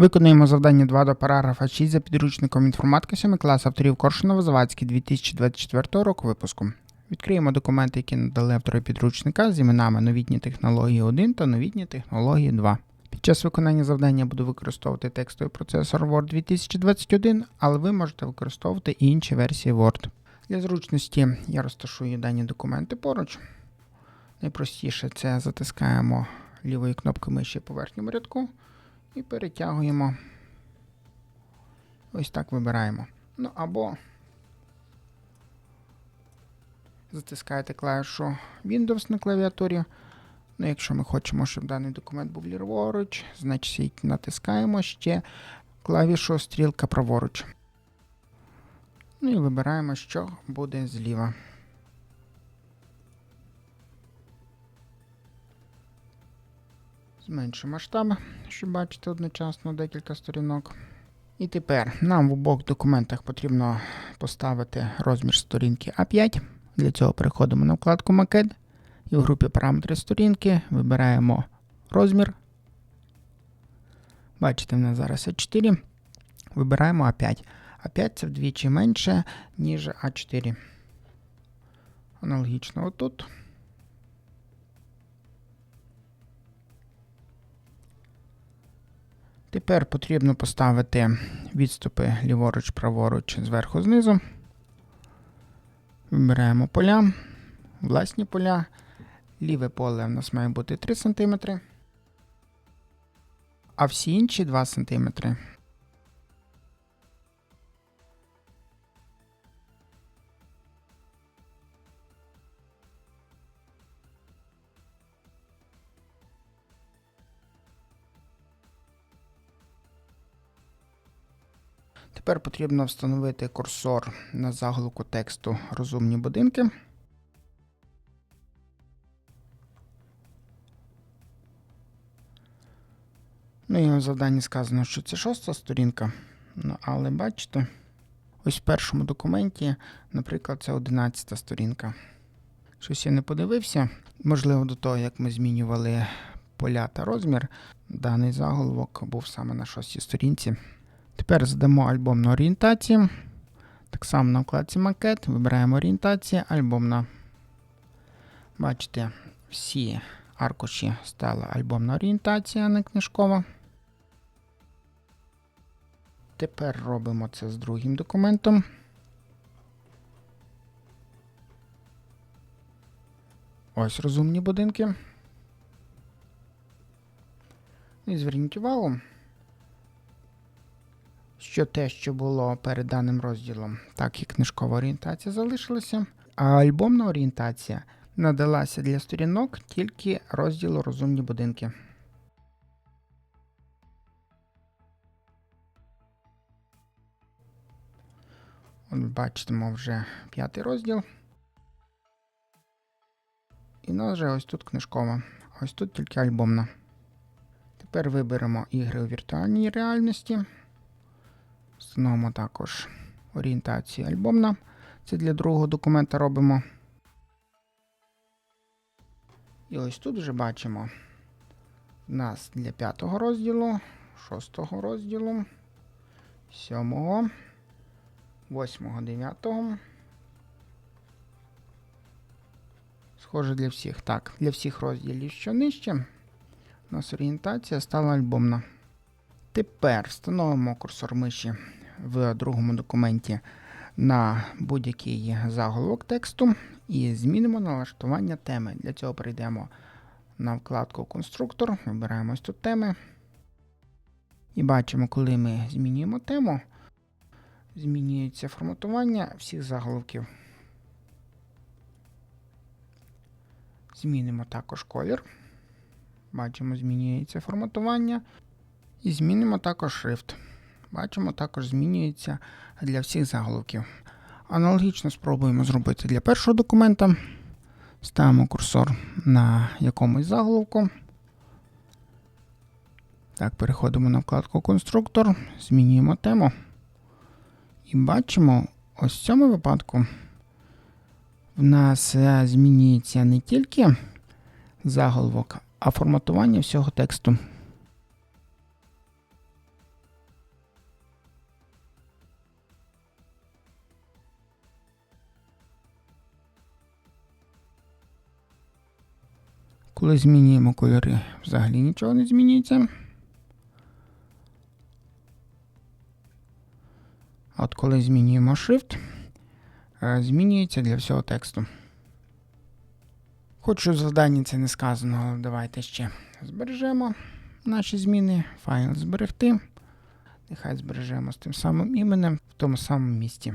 Виконуємо завдання 2 до параграфа 6 за підручником інформатика 7 клас авторів Коршунова Завадський 2024 року випуску. Відкриємо документи, які надали автори підручника з іменами новітні технології 1 та новітні технології 2. Під час виконання завдання буду використовувати текстовий процесор Word 2021, але ви можете використовувати і інші версії Word. Для зручності я розташую дані документи поруч. Найпростіше це затискаємо лівою кнопкою миші по верхньому рядку і перетягуємо. Ось так вибираємо. Ну або затискаєте клавішу Windows на клавіатурі. Ну, якщо ми хочемо, щоб даний документ був ліворуч, значить натискаємо ще клавішу стрілка праворуч. Ну і вибираємо, що буде зліва. Зменшимо масштаб, щоб бачити одночасно декілька сторінок. І тепер нам в обох документах потрібно поставити розмір сторінки А5. Для цього переходимо на вкладку Макет і в групі параметри сторінки вибираємо розмір. Бачите, в нас зараз А4. Вибираємо А5. А5 це вдвічі менше, ніж А4. Аналогічно отут. Тепер потрібно поставити відступи ліворуч, праворуч, зверху, знизу. Вибираємо поля, власні поля. Ліве поле у нас має бути 3 см, а всі інші 2 см. Тепер потрібно встановити курсор на заголовку тексту Розумні будинки. Ну і в завданні сказано, що це шоста сторінка. Ну, але бачите, ось в першому документі, наприклад, це одинадцята сторінка. Щось я не подивився. Можливо, до того, як ми змінювали поля та розмір, даний заголовок був саме на шостій сторінці. Тепер задамо альбомну орієнтацію. Так само на вкладці макет вибираємо орієнтація альбомна. Бачите, всі аркуші стала альбомна орієнтація, а не книжкова. Тепер робимо це з другим документом. Ось розумні будинки. І зверніть увагу що те, що було перед даним розділом, так і книжкова орієнтація залишилася, а альбомна орієнтація надалася для сторінок тільки розділу Розумні будинки. От бачимо вже п'ятий розділ. І нас вже ось тут книжкова, ось тут тільки альбомна. Тепер виберемо ігри у віртуальній реальності. Встановимо також орієнтацію альбомна. Це для другого документа робимо. І ось тут вже бачимо в нас для п'ятого розділу, шостого розділу, сьомого, восьмого, дев'ятого. Схоже для всіх. Так, для всіх розділів, що нижче, у нас орієнтація стала альбомна. Тепер встановимо курсор миші в другому документі на будь-який заголовок тексту і змінимо налаштування теми. Для цього перейдемо на вкладку Конструктор, вибираємо ось тут теми. І бачимо, коли ми змінюємо тему, змінюється форматування всіх заголовків. Змінимо також колір. Бачимо, змінюється форматування. І змінимо також шрифт. Бачимо, також змінюється для всіх заголовків. Аналогічно спробуємо зробити для першого документа. Ставимо курсор на якомусь заголовку. Так, переходимо на вкладку Конструктор, змінюємо тему. І бачимо, ось в цьому випадку в нас е, змінюється не тільки заголовок, а форматування всього тексту. Коли змінюємо кольори, взагалі нічого не змінюється. От коли змінюємо Shift, е, змінюється для всього тексту. Хоч у завданні це не сказано, але давайте ще збережемо наші зміни, файл зберегти. Нехай збережемо з тим самим іменем в тому самому місці.